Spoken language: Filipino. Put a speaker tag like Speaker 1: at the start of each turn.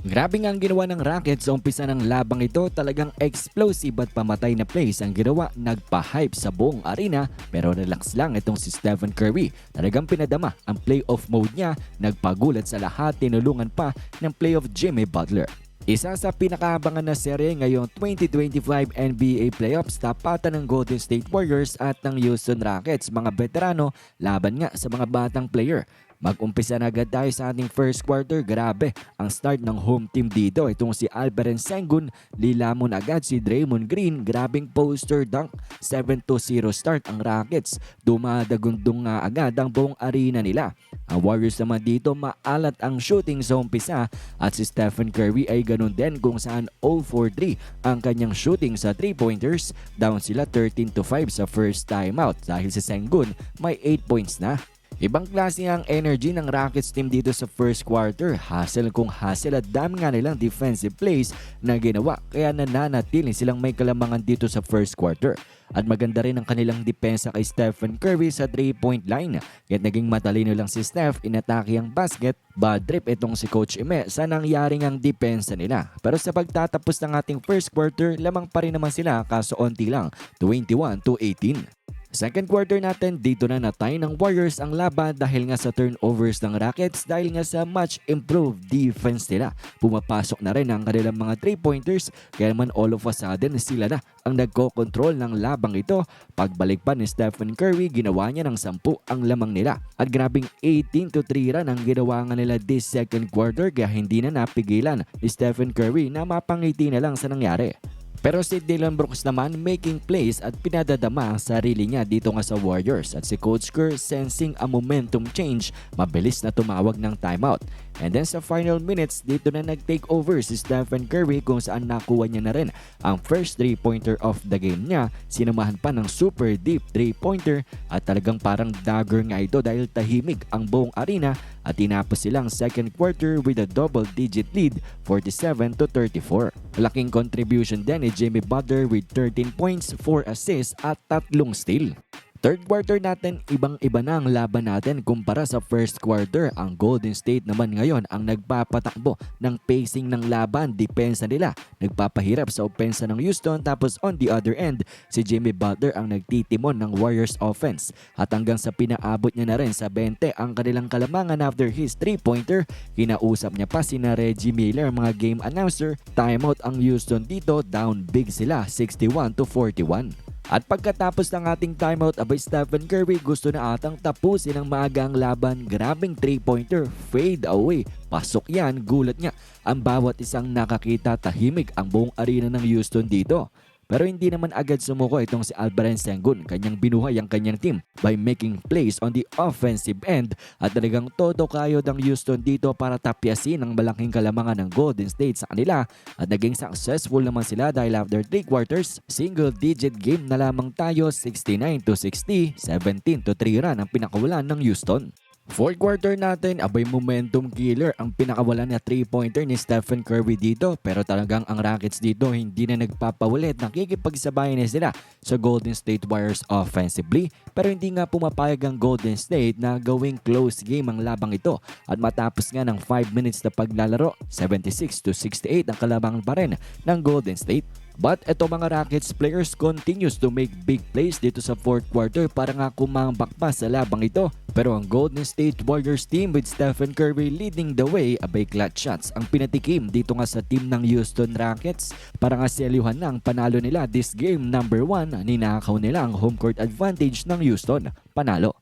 Speaker 1: Grabe nga ang ginawa ng Rockets sa umpisa ng labang ito. Talagang explosive at pamatay na plays ang ginawa. Nagpa-hype sa buong arena pero relax lang itong si Stephen Curry. Talagang pinadama ang playoff mode niya. Nagpagulat sa lahat. Tinulungan pa ng playoff Jimmy Butler. Isa sa pinakaabangan na serye ngayong 2025 NBA Playoffs tapatan ng Golden State Warriors at ng Houston Rockets mga veterano laban nga sa mga batang player. Mag-umpisa na agad tayo sa ating first quarter. Grabe, ang start ng home team dito. Itong si Alperen Sengun, lilamon agad si Draymond Green. Grabing poster dunk. 7-0 start ang Rockets. Dumadagundong nga agad ang buong arena nila. Ang Warriors naman dito maalat ang shooting sa umpisa at si Stephen Curry ay ganun din kung saan 0 for 3 ang kanyang shooting sa 3-pointers. Down sila 13 to 5 sa first timeout dahil si Sengun may 8 points na. Ibang klase ang energy ng Rockets team dito sa first quarter. Hassle kung hassle at dami nga nilang defensive plays na ginawa kaya nananatili silang may kalamangan dito sa first quarter. At maganda rin ang kanilang depensa kay Stephen Curry sa 3-point line. Kaya naging matalino lang si Steph, inatake ang basket, bad trip itong si Coach Ime sa nangyaring ang depensa nila. Pero sa pagtatapos ng ating first quarter, lamang pa rin naman sila kaso onti lang, 21 to 18. Second quarter natin, dito na natay ng Warriors ang laban dahil nga sa turnovers ng Rockets dahil nga sa much improved defense nila. Pumapasok na rin ang kanilang mga 3-pointers kaya naman all of a sudden sila na ang nagko-control ng labang ito. Pagbalik pa ni Stephen Curry, ginawa niya ng 10 ang lamang nila. At grabing 18 to 3 run ang ginawa nga nila this second quarter kaya hindi na napigilan ni Stephen Curry na mapangiti na lang sa nangyari. Pero si Dylan Brooks naman making plays at pinadadama ang sarili niya dito nga sa Warriors at si Coach Kerr sensing a momentum change, mabilis na tumawag ng timeout. And then sa final minutes, dito na nag-take over si Stephen Curry kung saan nakuha niya na rin ang first 3-pointer of the game niya. Sinamahan pa ng super deep 3-pointer at talagang parang dagger nga ito dahil tahimik ang buong arena at tinapos silang second quarter with a double-digit lead 47 to 34. Laking contribution din ni Jimmy Butler with 13 points, 4 assists at tatlong steal. Third quarter natin, ibang-iba na ang laban natin kumpara sa first quarter. Ang Golden State naman ngayon ang nagpapatakbo ng pacing ng laban, depensa nila. Nagpapahirap sa opensa ng Houston tapos on the other end, si Jimmy Butler ang nagtitimon ng Warriors offense. At hanggang sa pinaabot niya na rin sa 20 ang kanilang kalamangan after his 3-pointer, kinausap niya pa si na Reggie Miller, mga game announcer. Timeout ang Houston dito, down big sila, 61 to 41. At pagkatapos ng ating timeout, abay Stephen Curry gusto na atang tapusin ang maagang laban. Grabing 3-pointer, fade away. Pasok yan, gulat niya. Ang bawat isang nakakita tahimik ang buong arena ng Houston dito. Pero hindi naman agad sumuko itong si Alperen Sengun. Kanyang binuhay ang kanyang team by making plays on the offensive end at talagang todo kayo ng Houston dito para tapyasin ang malaking kalamangan ng Golden State sa kanila at naging successful naman sila dahil after 3 quarters, single digit game na lamang tayo 69 to 60, 17 to 3 run ang pinakawalan ng Houston. Fourth quarter natin, abay momentum killer ang pinakawalan na 3-pointer ni Stephen Curry dito. Pero talagang ang Rockets dito hindi na nagpapawalit. Nakikipagsabayan na sila sa Golden State Warriors offensively. Pero hindi nga pumapayag ang Golden State na gawing close game ang labang ito. At matapos nga ng 5 minutes na paglalaro, 76 to 68 ang kalabangan pa rin ng Golden State. But eto mga Rockets players continues to make big plays dito sa fourth quarter para nga kumambak pa sa labang ito. Pero ang Golden State Warriors team with Stephen Curry leading the way, abay clutch shots ang pinatikim dito nga sa team ng Houston Rockets para nga selyuhan na ang panalo nila this game number 1. Ninakaw nila ang home court advantage ng Houston. Panalo.